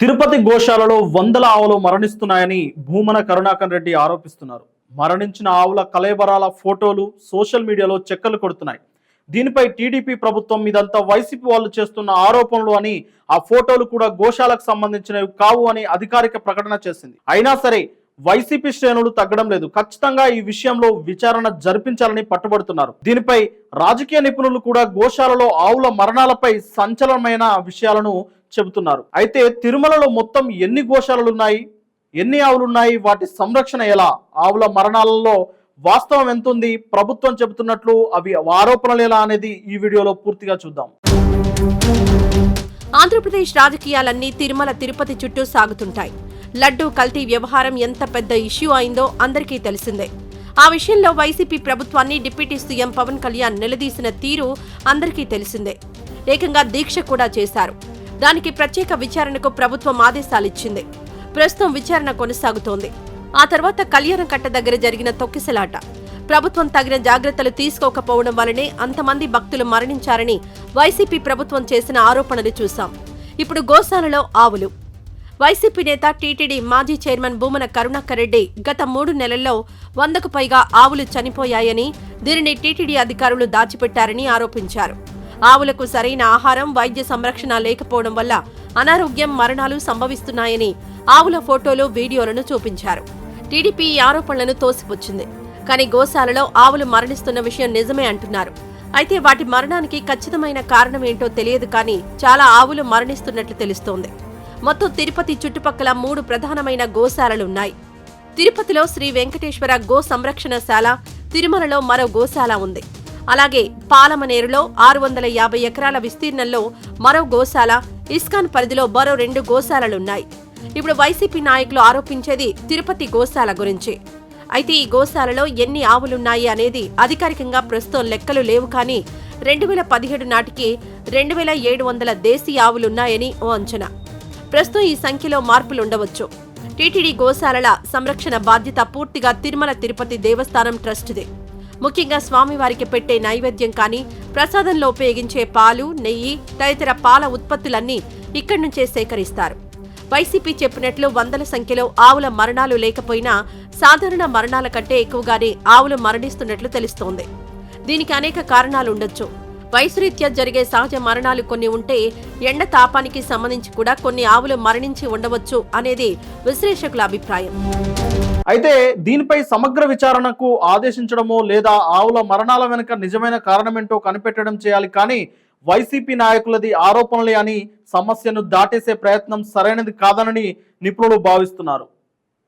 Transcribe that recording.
తిరుపతి గోశాలలో వందల ఆవులు మరణిస్తున్నాయని భూమన కరుణాకర్ రెడ్డి ఆరోపిస్తున్నారు. మరణించిన ఆవుల కలేబరాల ఫోటోలు సోషల్ మీడియాలో చెక్కలు కొడుతున్నాయి. దీనిపై టీడీపీ ప్రభుత్వం ఇదంతా వైసీపీ వాళ్ళు చేస్తున్న ఆరోపణలు అని ఆ ఫోటోలు కూడా గోశాలకు సంబంధించినవి కావు అని అధికారిక ప్రకటన చేసింది. అయినా సరే వైసీపీ శ్రేణులు తగ్గడం లేదు. ఖచ్చితంగా ఈ విషయంలో విచారణ జరిపించాలని పట్టుబడుతున్నారు. దీనిపై రాజకీయ నిపుణులు కూడా గోశాలలో ఆవుల మరణాలపై సంచలనమైన విషయాలను చెబుతున్నారు. అయితే తిరుమలలో మొత్తం ఎన్ని గోశాలలు ఉన్నాయి ఎన్ని ఆవులు ఉన్నాయి వాటి సంరక్షణ ఎలా? ఆవుల మరణాలలో వాస్తవం ఎంతుంది? ప్రభుత్వం చెబుతున్నట్లు అవి ఆరోపణలు ఎలా అనేది ఈ వీడియోలో పూర్తిగా చూద్దాం. ఆంధ్రప్రదేశ్ రాజకీయాలన్నీ తిరుమల తిరుపతి చుట్టూ సాగుతుంటాయి. లడ్డూ కల్తీ వ్యవహారం ఎంత పెద్ద ఇష్యూ అయిందో అందరికీ తెలిసిందే. ఆ విషయంలో వైసీపీ ప్రభుత్వాన్ని డిప్యూటీ సీఎం పవన్ కళ్యాణ్ నిలదీసిన తీరు అందరికీ తెలిసిందే. ఏకంగా దీక్ష కూడా చేశారు. దానికి ప్రత్యేక విచారణకు ప్రభుత్వం ఆదేశాలిచ్చింది. ప్రస్తుతం విచారణ కొనసాగుతోంది. ఆ తర్వాత కళ్యాణం కట్ట దగ్గర జరిగిన తొక్కిసలాట. ప్రభుత్వం తగిన జాగ్రత్తలు తీసుకోకపోవడం వల్లనే అంతమంది భక్తులు మరణించారని వైసీపీ ప్రభుత్వం చేసిన ఆరోపణలు చూశాం. ఇప్పుడు గోశాలలో ఆవులు. వైసీపీ నేత టీటీడీ మాజీ చైర్మన్ భూమన కరుణాకర్ రెడ్డి గత మూడు నెలల్లో వందకు పైగా ఆవులు చనిపోయాయని దీనిని టీటీడీ అధికారులు దాచిపెట్టారని ఆరోపించారు. ఆవులకు సరైన ఆహారం వైద్య సంరక్షణ లేకపోవడం వల్ల అనారోగ్యం మరణాలు సంభవిస్తున్నాయని ఆవుల ఫోటోలు వీడియోలను చూపించారు. టీడీపీ ఈ ఆరోపణలను తోసిపుచ్చింది. కానీ గోశాలలో ఆవులు మరణిస్తున్న విషయం నిజమే అంటున్నారు. అయితే వాటి మరణానికి ఖచ్చితమైన కారణం ఏంటో తెలియదు కానీ చాలా ఆవులు మరణిస్తున్నట్లు తెలుస్తోంది. మొత్తం తిరుపతి చుట్టుపక్కల మూడు ప్రధానమైన గోశాలలున్నాయి. తిరుపతిలో శ్రీ వెంకటేశ్వర గో సంరక్షణశాల తిరుమలలో మరో గోశాల ఉంది. అలాగే పాలమనేరులో ఆరు వందల యాభై ఎకరాల విస్తీర్ణంలో మరో గోశాల ఇస్కాన్ పరిధిలో మరో రెండు గోశాలలున్నాయి. ఇప్పుడు వైసీపీ నాయకులు ఆరోపించేది తిరుపతి గోశాల గురించి. అయితే ఈ గోశాలలో ఎన్ని ఆవులున్నాయి అనేది అధికారికంగా ప్రస్తుతం లెక్కలు లేవు కానీ రెండు వేల పదిహేడు నాటికి రెండు వేల ఏడు వందల దేశీ ఆవులున్నాయని ఓ అంచనా. ప్రస్తుతం ఈ సంఖ్యలో మార్పులుండవచ్చు టీటీడీ గోశాలల సంరక్షణ బాధ్యత పూర్తిగా తిరుమల తిరుపతి దేవస్థానం ట్రస్టుదే. ముఖ్యంగా స్వామివారికి పెట్టే నైవేద్యం కానీ ప్రసాదంలో ఉపయోగించే పాలు నెయ్యి తదితర పాల ఉత్పత్తులన్నీ ఇక్కడి నుంచే సేకరిస్తారు. వైసీపీ చెప్పినట్లు వందల సంఖ్యలో ఆవుల మరణాలు లేకపోయినా సాధారణ మరణాల కంటే ఎక్కువగానే ఆవులు మరణిస్తున్నట్లు తెలుస్తోంది. దీనికి అనేక కారణాలుండొచ్చు వయసురీత్యా జరిగే సహజ మరణాలు కొన్ని ఉంటే ఎండ తాపానికి సంబంధించి కూడా కొన్ని ఆవులు మరణించి ఉండవచ్చు అనేది విశ్లేషకుల అభిప్రాయం. అయితే దీనిపై సమగ్ర విచారణకు ఆదేశించడమో లేదా ఆవుల మరణాల వెనుక నిజమైన కారణమేంటో కనిపెట్టడం చేయాలి కానీ వైసీపీ నాయకులది ఆరోపణలే అని సమస్యను దాటేసే ప్రయత్నం సరైనది కాదనని నిపుణులు భావిస్తున్నారు.